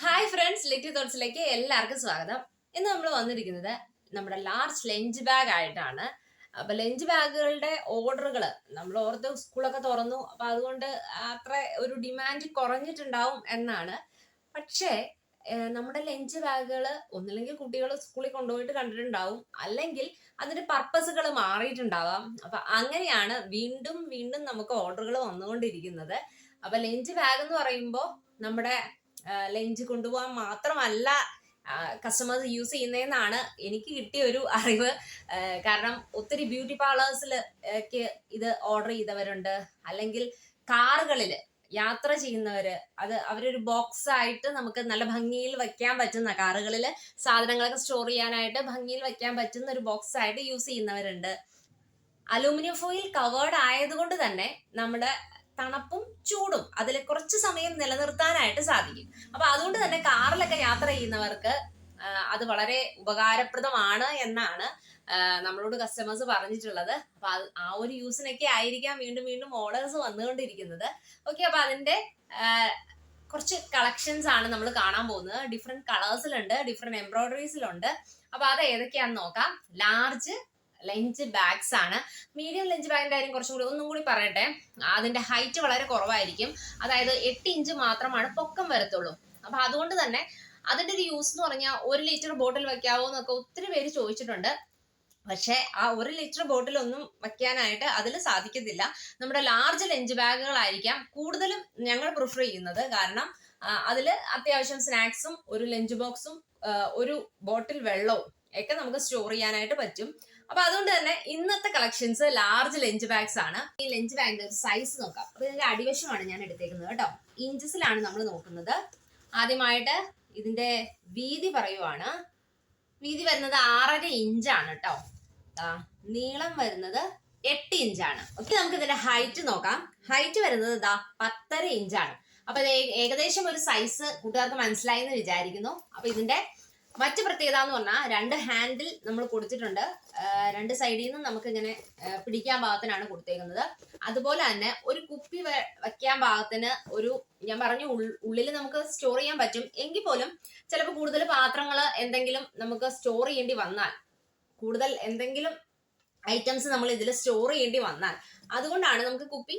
Hi friends Litty തോട്ട്സിലേക്ക് എല്ലാവർക്കും സ്വാഗതം. ഇന്ന് നമ്മൾ വന്നിരിക്കുന്നത് നമ്മുടെ ലാർജ് ലഞ്ച് ബാഗ് ആയിട്ടാണ്. അപ്പൊ ലഞ്ച് ബാഗുകളുടെ ഓർഡറുകൾ നമ്മൾ ഓർത്ത് സ്കൂളൊക്കെ തുറന്നു. അപ്പൊ അതുകൊണ്ട് അത്ര ഒരു ഡിമാൻഡ് കുറഞ്ഞിട്ടുണ്ടാവും എന്നാണ്. പക്ഷേ നമ്മുടെ ലഞ്ച് ബാഗുകൾ ഒന്നില്ലെങ്കിൽ കുട്ടികൾ സ്കൂളിൽ കൊണ്ടുപോയിട്ട് കണ്ടിട്ടുണ്ടാവും. അല്ലെങ്കിൽ അതിന്റെ പർപ്പസുകൾ മാറിയിട്ടുണ്ടാവാം. അപ്പൊ അങ്ങനെയാണ് വീണ്ടും വീണ്ടും നമുക്ക് ഓർഡറുകൾ വന്നുകൊണ്ടിരിക്കുന്നത്. അപ്പൊ ലഞ്ച് ബാഗ് എന്ന് പറയുമ്പോൾ നമ്മുടെ ലഞ്ച് കൊണ്ടുപോകാൻ മാത്രമല്ല കസ്റ്റമേഴ്സ് യൂസ് ചെയ്യുന്നതെന്നാണ് എനിക്ക് കിട്ടിയ ഒരു അറിവ്. കാരണം ഒത്തിരി ബ്യൂട്ടി പാർലേഴ്സിൽ ഒക്കെ ഇത് ഓർഡർ ചെയ്തവരുണ്ട്. അല്ലെങ്കിൽ കാറുകളിൽ യാത്ര ചെയ്യുന്നവര് അത് അവരൊരു ബോക്സ് ആയിട്ട് നമുക്ക് നല്ല ഭംഗിയിൽ വെക്കാൻ പറ്റുന്ന കാറുകളിൽ സാധനങ്ങളൊക്കെ സ്റ്റോർ ചെയ്യാനായിട്ട് ഭംഗിയിൽ വെക്കാൻ പറ്റുന്ന ഒരു ബോക്സ് ആയിട്ട് യൂസ് ചെയ്യുന്നവരുണ്ട്. അലൂമിനിയം ഫോയിൽ കവേർഡ് ആയതുകൊണ്ട് തന്നെ നമ്മുടെ തണുപ്പും ചൂടും അതിൽ കുറച്ച് സമയം നിലനിർത്താനായിട്ട് സാധിക്കും. അപ്പൊ അതുകൊണ്ട് തന്നെ കാറിലൊക്കെ യാത്ര ചെയ്യുന്നവർക്ക് അത് വളരെ ഉപകാരപ്രദമാണ് എന്നാണ് നമ്മളോട് കസ്റ്റമേഴ്സ് പറഞ്ഞിട്ടുള്ളത്. അപ്പൊ ആ ഒരു യൂസിനൊക്കെ ആയിരിക്കാം വീണ്ടും വീണ്ടും ഓർഡേഴ്സ് വന്നുകൊണ്ടിരിക്കുന്നത്. ഓക്കെ അപ്പൊ അതിന്റെ കുറച്ച് കളക്ഷൻസ് ആണ് നമ്മൾ കാണാൻ പോകുന്നത്. ഡിഫറെന്റ് കളേഴ്സിലുണ്ട് ഡിഫറെന്റ് എംബ്രോയിഡറീസിലുണ്ട് അപ്പൊ അത് ഏതൊക്കെയാണെന്ന് നോക്കാം. ലാർജ് ലഞ്ച് ബാഗ്സ് ആണ്. മീഡിയം ലഞ്ച് ബാഗിന്റെ കാര്യം കുറച്ചും കൂടി ഒന്നും കൂടി പറയട്ടെ. അതിന്റെ ഹൈറ്റ് വളരെ കുറവായിരിക്കും. അതായത് എട്ട് ഇഞ്ച് മാത്രമാണ് പൊക്കം വരത്തുള്ളൂ. അപ്പൊ അതുകൊണ്ട് തന്നെ അതിന്റെ ഒരു യൂസ് എന്ന് പറഞ്ഞാൽ ഒരു ലിറ്റർ ബോട്ടിൽ വെക്കാവോ എന്നൊക്കെ ഒത്തിരി പേര് ചോദിച്ചിട്ടുണ്ട്. പക്ഷേ ആ ഒരു ലിറ്റർ ബോട്ടിൽ ഒന്നും വെക്കാനായിട്ട് അതിൽ സാധിക്കത്തില്ല. നമ്മുടെ ലാർജ് ലഞ്ച് ബാഗുകളായിരിക്കാം കൂടുതലും ഞങ്ങൾ പ്രിഫർ ചെയ്യുന്നത്. കാരണം അതിൽ അത്യാവശ്യം സ്നാക്സും ഒരു ലഞ്ച് ബോക്സും ഒരു ബോട്ടിൽ വെള്ളവും ഒക്കെ നമുക്ക് സ്റ്റോർ ചെയ്യാനായിട്ട് പറ്റും. അപ്പൊ അതുകൊണ്ട് തന്നെ ഇന്നത്തെ കളക്ഷൻസ് ലാർജ് ലെഞ്ച് ബാഗ്സ് ആണ്. ഈ ലെഞ്ച് ബാഗിന്റെ സൈസ് നോക്കാം. അപ്പൊ ഇതിന്റെ അടിവശമാണ് ഞാൻ എടുത്തേക്കുന്നത് കേട്ടോ. ഇഞ്ചസിലാണ് നമ്മൾ നോക്കുന്നത്. ആദ്യമായിട്ട് ഇതിന്റെ വീതി പറയുവാണ്. വീതി വരുന്നത് ആറര ഇഞ്ചാണ് കേട്ടോ. നീളം വരുന്നത് എട്ട് ഇഞ്ചാണ് ഓക്കെ നമുക്ക് ഇതിന്റെ ഹൈറ്റ് നോക്കാം. ഹൈറ്റ് വരുന്നത് ഇതാ പത്തര ഇഞ്ചാണ് അപ്പൊ ഏകദേശം ഒരു സൈസ് കൂട്ടുകാർക്ക് മനസ്സിലായി എന്ന് വിചാരിക്കുന്നു. അപ്പൊ ഇതിന്റെ മറ്റു പ്രത്യേകത എന്ന് പറഞ്ഞാൽ രണ്ട് ഹാൻഡിൽ നമ്മൾ കൊടുത്തിട്ടുണ്ട്. രണ്ട് സൈഡിൽ നിന്നും നമുക്ക് ഇങ്ങനെ പിടിക്കാൻ ഭാഗത്തിനാണ് കൊടുത്തേക്കുന്നത്. അതുപോലെ തന്നെ ഒരു കുപ്പി വെക്കാൻ ഭാഗത്തിന് ഒരു ഞാൻ പറഞ്ഞു ഉള്ളിൽ നമുക്ക് സ്റ്റോർ ചെയ്യാൻ പറ്റും. എങ്കിൽ പോലും ചിലപ്പോൾ കൂടുതൽ പാത്രങ്ങൾ എന്തെങ്കിലും നമുക്ക് സ്റ്റോർ ചെയ്യേണ്ടി വന്നാൽ കൂടുതൽ എന്തെങ്കിലും ഐറ്റംസ് നമ്മൾ ഇതിൽ സ്റ്റോർ ചെയ്യേണ്ടി വന്നാൽ അതുകൊണ്ടാണ് നമുക്ക് കുപ്പി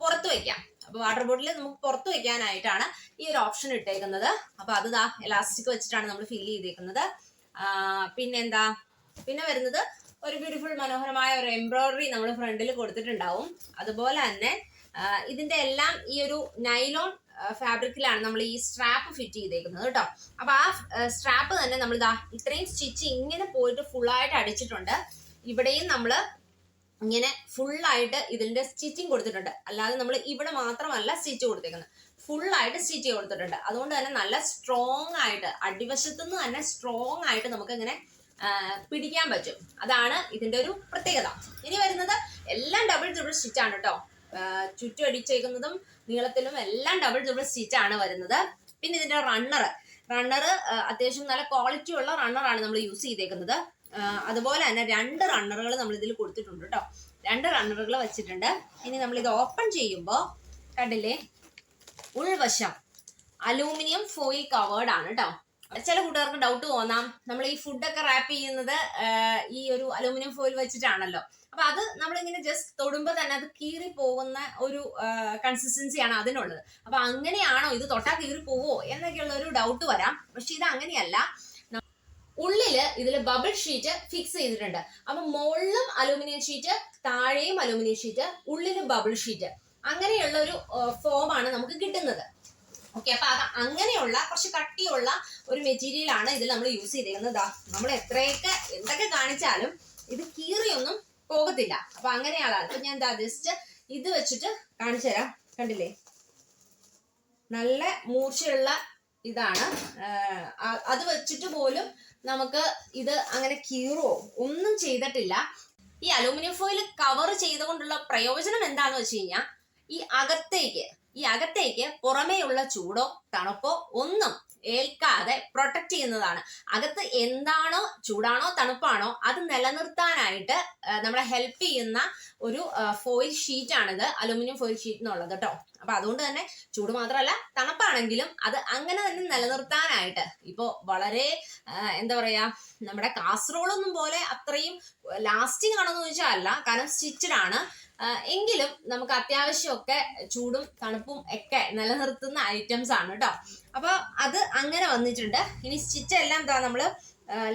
പുറത്ത് വെക്കാം. അപ്പൊ വാട്ടർ ബോട്ടിൽ നമുക്ക് പുറത്ത് വെക്കാനായിട്ടാണ് ഈ ഒരു ഓപ്ഷൻ ഇട്ടേക്കുന്നത്. അപ്പൊ അത് ദാ എലാസ്റ്റിക് വെച്ചിട്ടാണ് നമ്മൾ ഫില്ല് ചെയ്തേക്കുന്നത്. പിന്നെന്താ? പിന്നെ വരുന്നത് ഒരു ബ്യൂട്ടിഫുൾ മനോഹരമായ ഒരു എംബ്രോയിഡറി നമ്മൾ ഫ്രണ്ടിൽ കൊടുത്തിട്ടുണ്ടാവും. അതുപോലെ തന്നെ ഇതിന്റെ എല്ലാം ഈ ഒരു നൈലോൺ ഫാബ്രിക്കിലാണ് നമ്മൾ ഈ സ്ട്രാപ്പ് ഫിറ്റ് ചെയ്തേക്കുന്നത് കേട്ടോ അപ്പൊ ആ സ്ട്രാപ്പ് തന്നെ നമ്മൾ ഇതാ ഇത്രയും സ്റ്റിച്ച് ഇങ്ങനെ പോയിട്ട് ഫുൾ ആയിട്ട് അടിച്ചിട്ടുണ്ട്. ഇവിടെയും നമ്മൾ ഇങ്ങനെ ഫുള്ളായിട്ട് ഇതിന്റെ സ്റ്റിച്ചിങ് കൊടുത്തിട്ടുണ്ട്. അല്ലാതെ നമ്മൾ ഇവിടെ മാത്രമല്ല സ്റ്റിച്ച് കൊടുത്തേക്കുന്നത് ഫുള്ളായിട്ട് സ്റ്റിച്ച് കൊടുത്തിട്ടുണ്ട്. അതുകൊണ്ട് തന്നെ നല്ല സ്ട്രോങ് ആയിട്ട് അടിവശത്തു നിന്ന് തന്നെ സ്ട്രോങ് ആയിട്ട് നമുക്ക് ഇങ്ങനെ പിടിക്കാൻ പറ്റും. അതാണ് ഇതിന്റെ ഒരു പ്രത്യേകത. ഇനി വരുന്നത് എല്ലാം ഡബിൾ ഡബിൾ സ്റ്റിച്ച് ആണ് കേട്ടോ ചുറ്റും അടിച്ചേക്കുന്നതും നീളത്തിലും എല്ലാം ഡബിൾ ഡബിൾ സ്റ്റിച്ച് ആണ് വരുന്നത്. പിന്നെ ഇതിന്റെ റണ്ണർ റണ്ണർ അത്യാവശ്യം നല്ല ക്വാളിറ്റി ഉള്ള റണ്ണറാണ് നമ്മൾ യൂസ് ചെയ്തേക്കുന്നത്. അതുപോലെ തന്നെ രണ്ട് റണ്ണറുകൾ നമ്മൾ ഇതിൽ കൊടുത്തിട്ടുണ്ട് കേട്ടോ രണ്ട് റണ്ണറുകൾ വെച്ചിട്ടുണ്ട്. ഇനി നമ്മൾ ഇത് ഓപ്പൺ ചെയ്യുമ്പോൾ കണ്ടില്ലേ? ഉൾവശം അലൂമിനിയം ഫോയിൽ കവേർഡ് ആണ് കേട്ടോ ചില കൂട്ടുകാർക്ക് ഡൗട്ട് തോന്നാം. നമ്മൾ ഈ ഫുഡൊക്കെ റാപ്പ് ചെയ്യുന്നത് ഈ ഒരു അലൂമിനിയം ഫോയിൽ വെച്ചിട്ടാണല്ലോ. അപ്പൊ അത് നമ്മളിങ്ങനെ ജസ്റ്റ് തൊടുമ്പോൾ തന്നെ അത് കീറി പോകുന്ന ഒരു കൺസിസ്റ്റൻസിയാണ് അതിനുള്ളത്. അപ്പൊ അങ്ങനെയാണോ ഇത് തൊട്ടാ കീറി പോവോ എന്നൊക്കെയുള്ള ഒരു ഡൗട്ട് വരാം. പക്ഷെ ഇത് അങ്ങനെയല്ല. ഉള്ളിൽ ഇതിൽ ബബിൾ ഷീറ്റ് ഫിക്സ് ചെയ്തിട്ടുണ്ട്. അപ്പൊ മുകളിലും അലൂമിനിയം ഷീറ്റ് താഴെയും അലൂമിനിയം ഷീറ്റ് ഉള്ളിലും ബബിൾ ഷീറ്റ് അങ്ങനെയുള്ള ഒരു ഫോം ആണ് നമുക്ക് കിട്ടുന്നത്. ഓക്കെ അപ്പൊ അത് അങ്ങനെയുള്ള കുറച്ച് കട്ടിയുള്ള ഒരു മെറ്റീരിയൽ ആണ് ഇതിൽ നമ്മൾ യൂസ് ചെയ്തിരിക്കുന്നത് നമ്മൾ എത്രയൊക്കെ എന്തൊക്കെ കാണിച്ചാലും ഇത് കീറിയൊന്നും പോകത്തില്ല. അപ്പൊ അങ്ങനെയാണ് അപ്പൊ ഞാൻ എന്താ ജസ്റ്റ് ഇത് വെച്ചിട്ട് കാണിച്ചു തരാം കണ്ടില്ലേ? നല്ല മൂർച്ചയുള്ള ഇതാണ്. അത് വെച്ചിട്ട് പോലും നമുക്ക് ഇത് അങ്ങനെ കീറോ ഒന്നും ചെയ്തിട്ടില്ല. ഈ അലൂമിനിയം ഫോയിൽ കവർ ചെയ്തുകൊണ്ടുള്ള പ്രയോജനം എന്താന്ന് വെച്ച് കഴിഞ്ഞാൽ ഈ അകത്തേക്ക് ഈ അകത്തേക്ക് പുറമേയുള്ള ചൂടോ തണുപ്പോ ഒന്നും ഏൽക്കാതെ പ്രൊട്ടക്ട് ചെയ്യുന്നതാണ്. അകത്ത് എന്താണോ ചൂടാണോ തണുപ്പാണോ അത് നിലനിർത്താനായിട്ട് നമ്മളെ ഹെൽപ്പ് ചെയ്യുന്ന ഒരു ഫോയിൽ ഷീറ്റാണിത് അലുമിനിയം ഫോയിൽ ഷീറ്റ് എന്നുള്ളത് കേട്ടോ. അപ്പൊ അതുകൊണ്ട് തന്നെ ചൂട് മാത്രമല്ല തണുപ്പാണെങ്കിലും അത് അങ്ങനെ തന്നെ നിലനിർത്താനായിട്ട്. ഇപ്പോ വളരെ എന്താ പറയാ നമ്മുടെ കാസറോളൊന്നും പോലെ അത്രയും ലാസ്റ്റിംഗ് ആണെന്ന് ചോദിച്ചാൽ അല്ല കാരണം സ്റ്റിച്ചഡ് ആണ് എങ്കിലും നമുക്ക് അത്യാവശ്യമൊക്കെ ചൂടും തണുപ്പും ഒക്കെ നിലനിർത്തുന്ന ഐറ്റംസ് ആണ് കേട്ടോ അപ്പൊ അത് അങ്ങനെ വന്നിട്ടുണ്ട്. ഇനി സ്റ്റിച്ച് എല്ലാം എന്താ നമ്മൾ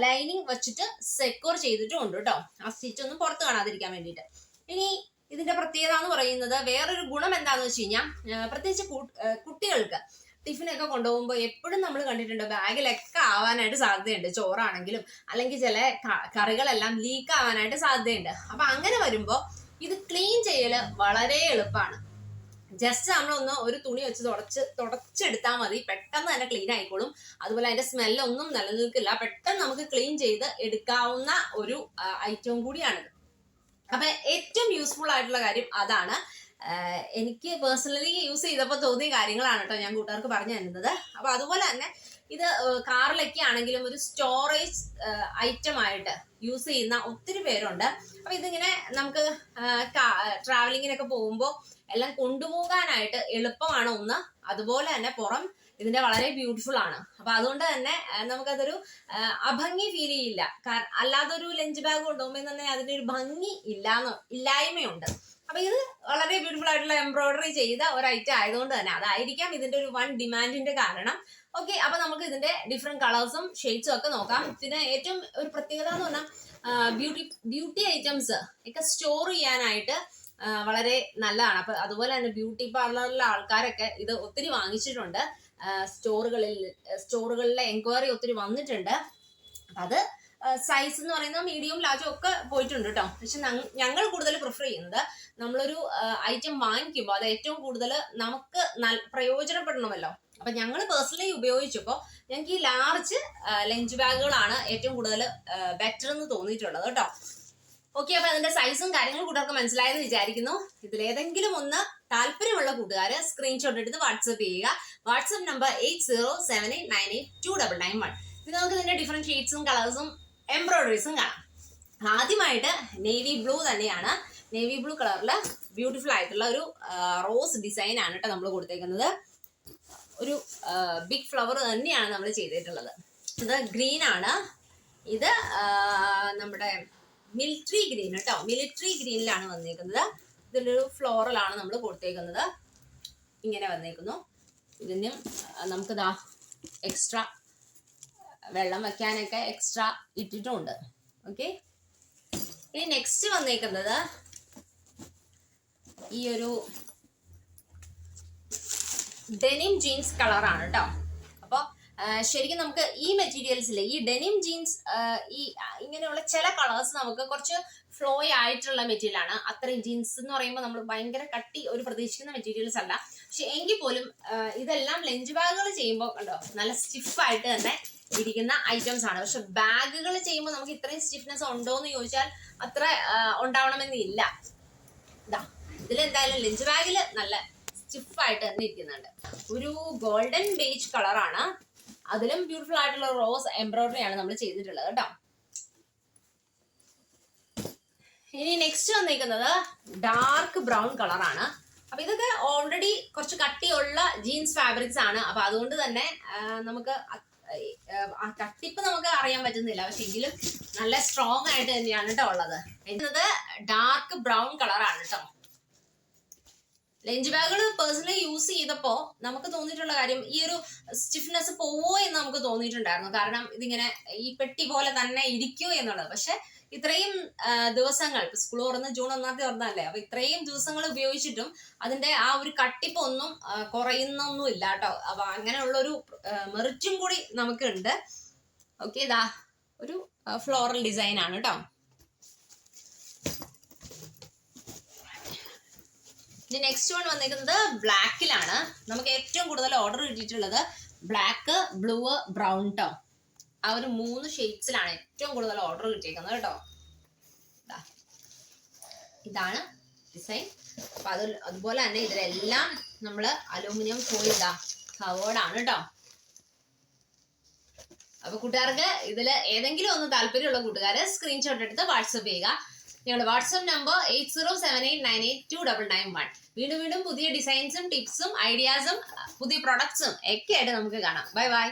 ലൈനിങ് വെച്ചിട്ട് സെക്യൂർ ചെയ്തിട്ടും ഉണ്ട് കേട്ടോ ആ സ്റ്റിച്ച് ഒന്നും പുറത്ത് കാണാതിരിക്കാൻ വേണ്ടിയിട്ട്. ഇനി ഇതിന്റെ പ്രത്യേകത എന്ന് പറയുന്നത് വേറൊരു ഗുണം എന്താന്ന് വെച്ച് കഴിഞ്ഞാൽ പ്രത്യേകിച്ച് കുട്ടികൾക്ക് ടിഫിനൊക്കെ കൊണ്ടുപോകുമ്പോൾ എപ്പോഴും നമ്മൾ കണ്ടിട്ടുണ്ട് ബാഗിലൊക്കെ ആവാനായിട്ട് സാധ്യതയുണ്ട്. ചോറാണെങ്കിലും അല്ലെങ്കിൽ ചില കറികളെല്ലാം ലീക്ക് ആവാനായിട്ട് സാധ്യതയുണ്ട്. അപ്പൊ അങ്ങനെ വരുമ്പോൾ ഇത് ക്ലീൻ ചെയ്യൽ വളരെ എളുപ്പമാണ്. ജസ്റ്റ് നമ്മളൊന്ന് ഒരു തുണി വെച്ച് തുടച്ച് തുടച്ചെടുത്താൽ മതി. പെട്ടെന്ന് തന്നെ ക്ലീൻ ആയിക്കോളും. അതുപോലെ അതിന്റെ സ്മെല്ലൊന്നും നിലനിൽക്കില്ല. പെട്ടെന്ന് നമുക്ക് ക്ലീൻ ചെയ്ത് എടുക്കാവുന്ന ഒരു ഐറ്റവും കൂടിയാണിത്. അപ്പൊ ഏറ്റവും യൂസ്ഫുൾ ആയിട്ടുള്ള കാര്യം അതാണ്. എനിക്ക് പേഴ്സണലി യൂസ് ചെയ്തപ്പോൾ തോന്നിയ കാര്യങ്ങളാണ് കേട്ടോ ഞാൻ കൂട്ടുകാർക്ക് പറഞ്ഞു തരുന്നത്. അപ്പൊ അതുപോലെ തന്നെ ഇത് കാറിലൊക്കെ ആണെങ്കിലും ഒരു സ്റ്റോറേജ് ഐറ്റം ആയിട്ട് യൂസ് ചെയ്യുന്ന ഒത്തിരി പേരുണ്ട്. അപ്പൊ ഇതിങ്ങനെ നമുക്ക് ട്രാവലിങ്ങിനൊക്കെ പോകുമ്പോൾ എല്ലാം കൊണ്ടുപോകാനായിട്ട് എളുപ്പമാണ് ഒന്ന്. അതുപോലെ തന്നെ പുറം ഇതിന്റെ വളരെ ബ്യൂട്ടിഫുൾ ആണ്. അപ്പൊ അതുകൊണ്ട് തന്നെ നമുക്കതൊരു അഭംഗി ഫീൽ ചെയ്യില്ല. അല്ലാതൊരു ലഞ്ച് ബാഗ് കൊണ്ടുപോകുമ്പോൾ തന്നെ അതിന്റെ ഒരു ഭംഗി ഇല്ലാന്ന് ഇല്ലായ്മയുണ്ട്. അപ്പൊ ഇത് വളരെ ബ്യൂട്ടിഫുൾ ആയിട്ടുള്ള എംബ്രോയിഡറി ചെയ്ത ഒരു ഐറ്റം ആയതുകൊണ്ട് തന്നെ അതായിരിക്കാം ഇതിന്റെ ഒരു വൺ ഡിമാൻഡിന്റെ കാരണം. ഓക്കെ അപ്പൊ നമുക്ക് ഇതിന്റെ ഡിഫറെന്റ് കളേഴ്സും ഷെയ്ഡ്സും ഒക്കെ നോക്കാം. ഇതിന് ഏറ്റവും ഒരു പ്രത്യേകത എന്ന് പറഞ്ഞാൽ ബ്യൂട്ടി ബ്യൂട്ടി ഐറ്റംസ് ഒക്കെ സ്റ്റോർ ചെയ്യാനായിട്ട് വളരെ നല്ലതാണ്. അപ്പൊ അതുപോലെ തന്നെ ബ്യൂട്ടി പാർലറിലെ ആൾക്കാരൊക്കെ ഇത് ഒത്തിരി വാങ്ങിച്ചിട്ടുണ്ട്. സ്റ്റോറുകളിൽ സ്റ്റോറുകളിലെ എൻക്വയറി ഒത്തിരി വന്നിട്ടുണ്ട്. അത് സൈസ് എന്ന് പറയുന്നത് മീഡിയം ലാർജും ഒക്കെ പോയിട്ടുണ്ട് കേട്ടോ പക്ഷെ ഞങ്ങ- ഞങ്ങൾ കൂടുതൽ പ്രിഫർ ചെയ്യുന്നത് നമ്മളൊരു ഐറ്റം വാങ്ങിക്കുമ്പോൾ അത് ഏറ്റവും കൂടുതൽ നമുക്ക് പ്രയോജനപ്പെടണമല്ലോ. അപ്പൊ ഞങ്ങൾ പേഴ്സണലി ഉപയോഗിച്ചപ്പോൾ ഞങ്ങൾക്ക് ഈ ലാർജ് ലഞ്ച് ബാഗുകളാണ് ഏറ്റവും കൂടുതൽ ബെറ്റർ എന്ന് തോന്നിയിട്ടുള്ളത് കേട്ടോ ഓക്കെ അപ്പൊ അതിന്റെ സൈസും കാര്യങ്ങളും കൂട്ടർക്ക് മനസ്സിലായെന്ന് വിചാരിക്കുന്നു. ഇതിൽ ഏതെങ്കിലും ഒന്ന് താല്പര്യമുള്ള കൂട്ടുകാര് സ്ക്രീൻഷോട്ട് എടുത്ത് വാട്സപ്പ് ചെയ്യുക. WhatsApp number eight zero seven eight nine eight two double nine one ഇത് നമുക്ക് ഇതിന്റെ ഡിഫറെന്റ് ഷെയ്ഡ്സും കളേഴ്സും എംബ്രോയിഡറീസും കാണാം. ആദ്യമായിട്ട് നേവി ബ്ലൂ തന്നെയാണ്. നേവി ബ്ലൂ കളറിൽ ബ്യൂട്ടിഫുൾ ആയിട്ടുള്ള ഒരു റോസ് ഡിസൈൻ ആണ് കേട്ടോ നമ്മൾ കൊടുത്തേക്കുന്നത്. ഒരു ബിഗ് ഫ്ലവർ തന്നെയാണ് നമ്മൾ ചെയ്തിട്ടുള്ളത്. ഇത് ഗ്രീൻ ആണ്. ഇത് നമ്മുടെ മിലിറ്ററി ഗ്രീൻ കേട്ടോ മിലിറ്ററി ഗ്രീനിലാണ് വന്നേക്കുന്നത്. ഇതിലൊരു ഫ്ലോറലാണ് നമ്മൾ കൊടുത്തേക്കുന്നത്. ഇങ്ങനെ വന്നേക്കുന്നു. ഇതിനും നമുക്ക് നമുക്കിതാ എക്സ്ട്രാ വെള്ളം വെക്കാനൊക്കെ എക്സ്ട്രാ ഇട്ടിട്ടുമുണ്ട് ഓക്കെ ഇനി നെക്സ്റ്റ് വന്നേക്കുന്നത് ഈ ഒരു ഡെനിം ജീൻസ് കളറാണ് കേട്ടോ ശരിക്കും നമുക്ക് ഈ മെറ്റീരിയൽസിൽ ഈ ഡെനിം ജീൻസ് ഈ ഇങ്ങനെയുള്ള ചില കളേഴ്സ് നമുക്ക് കുറച്ച് ഫ്ലോ ആയിട്ടുള്ള മെറ്റീരിയൽ ആണ്. അത്രയും ജീൻസ് എന്ന് പറയുമ്പോൾ നമ്മൾ ഭയങ്കര കട്ടി ഒരു പ്രതീക്ഷിക്കുന്ന മെറ്റീരിയൽസ് അല്ല. പക്ഷെ എങ്കിൽ പോലും ഇതെല്ലാം ലഞ്ച് ബാഗുകൾ ചെയ്യുമ്പോൾ കണ്ടോ നല്ല സ്റ്റിഫായിട്ട് തന്നെ ഇരിക്കുന്ന ഐറ്റംസ് ആണ്. പക്ഷെ ബാഗുകൾ ചെയ്യുമ്പോൾ നമുക്ക് ഇത്രയും സ്റ്റിഫ്നെസ് ഉണ്ടോ എന്ന് ചോദിച്ചാൽ അത്ര ഉണ്ടാവണമെന്നില്ല ഇതാ ഇതിലെന്തായാലും ലഞ്ച് ബാഗിൽ നല്ല സ്റ്റിഫായിട്ട് തന്നെ ഇരിക്കുന്നുണ്ട്. ഒരു ഗോൾഡൻ ബേജ് കളറാണ് അതിലും ബ്യൂട്ടിഫുൾ ആയിട്ടുള്ള റോസ് എംബ്രോയിഡറി ആണ് നമ്മൾ ചെയ്തിട്ടുള്ളത് കേട്ടോ. ഇനി നെക്സ്റ്റ് വന്നിരിക്കുന്നത് ഡാർക്ക് ബ്രൗൺ കളറാണ് അപ്പൊ ഇതൊക്കെ ഓൾറെഡി കുറച്ച് കട്ടിയുള്ള ജീൻസ് ഫാബ്രിക്സ് ആണ്. അപ്പൊ അതുകൊണ്ട് തന്നെ നമുക്ക് കട്ടിപ്പ് നമുക്ക് അറിയാൻ പറ്റുന്നില്ല. പക്ഷെ എങ്കിലും നല്ല സ്ട്രോങ് ആയിട്ട് തന്നെയാണ് കേട്ടോ ഉള്ളത്. ഇത് ഡാർക്ക് ബ്രൗൺ കളറാണ് കേട്ടോ ലഞ്ച് ബാഗുകൾ പേഴ്സണലി യൂസ് ചെയ്തപ്പോൾ നമുക്ക് തോന്നിയിട്ടുള്ള കാര്യം ഈ ഒരു സ്റ്റിഫ്നെസ് പോവോ എന്ന് നമുക്ക് തോന്നിയിട്ടുണ്ടായിരുന്നു. കാരണം ഇതിങ്ങനെ ഈ പെട്ടി പോലെ തന്നെ ഇരിക്കൂ എന്നുള്ളത്. പക്ഷെ ഇത്രയും ദിവസങ്ങൾ ഇപ്പൊ സ്കൂൾ തുറന്ന് ജൂൺ ഒന്നാം തീയതി തുറന്നല്ലേ അപ്പൊ ഇത്രയും ദിവസങ്ങൾ ഉപയോഗിച്ചിട്ടും അതിന്റെ ആ ഒരു കട്ടിപ്പൊന്നും കുറയുന്നൊന്നും ഇല്ല കേട്ടോ. അപ്പൊ അങ്ങനെയുള്ള ഒരു മെറിറ്റും കൂടി നമുക്ക് ഉണ്ട്. ഓക്കെ ഇതാ ഒരു ഫ്ലോറൽ ഡിസൈൻ ആണ് കേട്ടോ. ഇനി നെക്സ്റ്റ് വൺ വന്നിരിക്കുന്നത് ബ്ലാക്കിലാണ് നമുക്ക് ഏറ്റവും കൂടുതൽ ഓർഡർ കിട്ടിയിട്ടുള്ളത് ബ്ലാക്ക് ബ്ലൂ ബ്രൗൺ ടോ ആ ഒരു മൂന്ന് ഷെയ്ഡ്സിലാണ് ഏറ്റവും കൂടുതൽ ഓർഡർ കിട്ടിയിരിക്കുന്നത് കേട്ടോ. ഇതാണ് ഡിസൈൻ അപ്പൊ അത് അതുപോലെ തന്നെ ഇതിലെല്ലാം നമ്മൾ അലൂമിനിയം ഫോയിൽ ഇതാ ആണ് കേട്ടോ. അപ്പൊ കൂട്ടുകാർക്ക് ഇതിൽ ഏതെങ്കിലും ഒന്ന് താല്പര്യമുള്ള കൂട്ടുകാരെ സ്ക്രീൻഷോട്ട് എടുത്ത് വാട്സപ്പ് ചെയ്യുക. ഞങ്ങളുടെ WhatsApp number eight zero seven eight nine eight two double nine one. വീണ്ടും വീണ്ടും പുതിയ ഡിസൈൻസും ടിപ്സും ഐഡിയാസും പുതിയ പ്രൊഡക്ട്സും ഒക്കെ ആയിട്ട് നമുക്ക് കാണാം. Bye bye.